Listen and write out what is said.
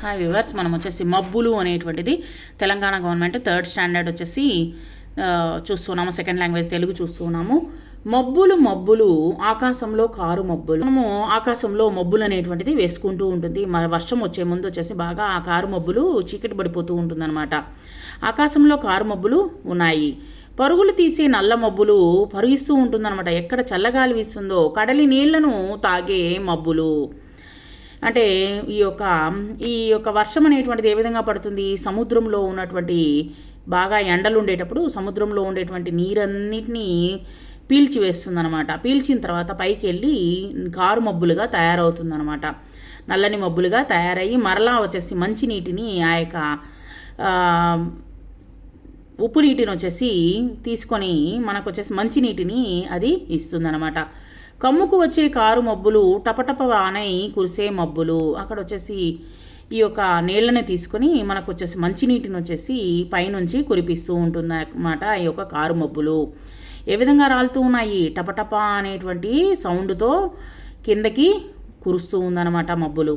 Hi viewers మనం వచ్చేసి మబ్బులు అనేటువంటిది తెలంగాణ గవర్నమెంట్ థర్డ్ స్టాండర్డ్ వచ్చేసి చూస్తున్నాము. సెకండ్ లాంగ్వేజ్ తెలుగు చూస్తున్నాము. మబ్బులు మబ్బులు ఆకాశంలో కారు మబ్బులు. మనము ఆకాశంలో మబ్బులు అనేటువంటిది వేసుకుంటూ ఉంటుంది. మన వర్షం వచ్చే ముందు వచ్చేసి బాగా ఆ కారు మబ్బులు చీకటి పడిపోతూ ఉంటుందన్నమాట. ఆకాశంలో కారు మబ్బులు ఉన్నాయి. పరుగులు తీసే నల్ల మబ్బులు పరుగిస్తూ ఉంటుందన్నమాట. ఎక్కడ చల్లగాలి వీస్తుందో కడలి నీళ్ళను తాగే మబ్బులు. అంటే ఈ యొక్క ఈ యొక్క వర్షం అనేటువంటిది ఏ విధంగా పడుతుంది? సముద్రంలో ఉన్నటువంటి బాగా ఎండలు ఉండేటప్పుడు సముద్రంలో ఉండేటువంటి నీరన్నిటినీ పీల్చి వేస్తుందన్నమాట. పీల్చిన తర్వాత పైకి వెళ్ళి కారు మబ్బులుగా తయారవుతుందన్నమాట. నల్లని మబ్బులుగా తయారయ్యి మరలా వచ్చేసి మంచినీటిని ఆ యొక్క ఉప్పు నీటిని వచ్చేసి తీసుకొని మనకు వచ్చేసి మంచినీటిని అది ఇస్తుందన్నమాట. కమ్ముకు వచ్చే కారు మబ్బులు టపటప వానై కురిసే మబ్బులు. అక్కడ వచ్చేసి ఈ యొక్క నీళ్ళని తీసుకొని మనకు వచ్చేసి మంచినీటిని వచ్చేసి పైనుంచి కురిపిస్తూ ఉంటుంది అన్నమాట ఈ యొక్క కారు మబ్బులు. ఏ విధంగా రాలుతూ ఉన్నాయి? టపటప అనేటువంటి సౌండ్తో కిందకి కురుస్తూ ఉందన్నమాట మబ్బులు.